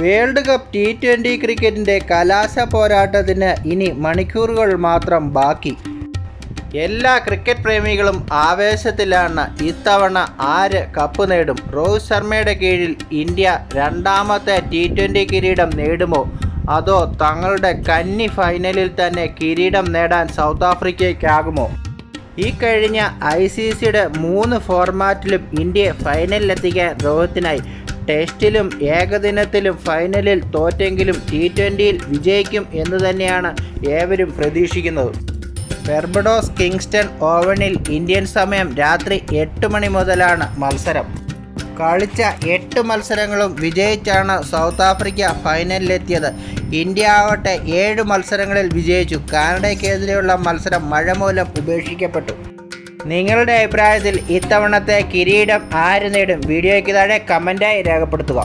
World cup T twenty ക്രിക്കറ്റിന്റെ കലാശ പോരാട്ടത്തിന് ഇനി മണിക്കൂറുകൾ മാത്രം ബാക്കി. എല്ലാ ക്രിക്കറ്റ് പ്രേമികളും ആവേശത്തിലാണ് ഇത്തവണ ആര് കപ്പ് നേടും. രോഹിത് ശർമ്മയുടെ കീഴിൽ ഇന്ത്യ രണ്ടാമത്തെ ടി ട്വന്റി കിരീടം നേടുമോ? അതോ തങ്ങളുടെ കന്നി ഫൈനലിൽ തന്നെ കിരീടം നേടാൻ സൗത്ത് ആഫ്രിക്കയ്ക്കാകുമോ? ഈ കഴിഞ്ഞ ഐ സി സിയുടെ മൂന്ന് ഫോർമാറ്റിലും ഇന്ത്യയെ ഫൈനലിലെത്തിക്കാൻ രോഹിത്തിനായി ടെസ്റ്റിലും ഏകദിനത്തിലും ഫൈനലിൽ തോറ്റെങ്കിലും ടി ട്വന്റിയിൽ വിജയിക്കും എന്ന് തന്നെയാണ് ഏവരും പ്രതീക്ഷിക്കുന്നത്. ബെർബഡോസ് കിങ്സ്റ്റൺ ഓവനിൽ ഇന്ത്യൻ സമയം രാത്രി എട്ട് മണി മുതലാണ് മത്സരം. കളിച്ച എട്ട് മത്സരങ്ങളും വിജയിച്ചാണ് സൗത്ത് ആഫ്രിക്ക ഫൈനലിലെത്തിയത്. ഇന്ത്യ ആവട്ടെ ഏഴ് മത്സരങ്ങളിൽ വിജയിച്ചു. കാനഡയ്ക്കെതിരെയുള്ള മത്സരം മഴ മൂലം ഉപേക്ഷിക്കപ്പെട്ടു. നിങ്ങളുടെ അഭിപ്രായത്തിൽ ഇത്തവണത്തെ കിരീടം ആര് നേടും? വീഡിയോയ്ക്ക് താഴെ കമന്റായി രേഖപ്പെടുത്തുക.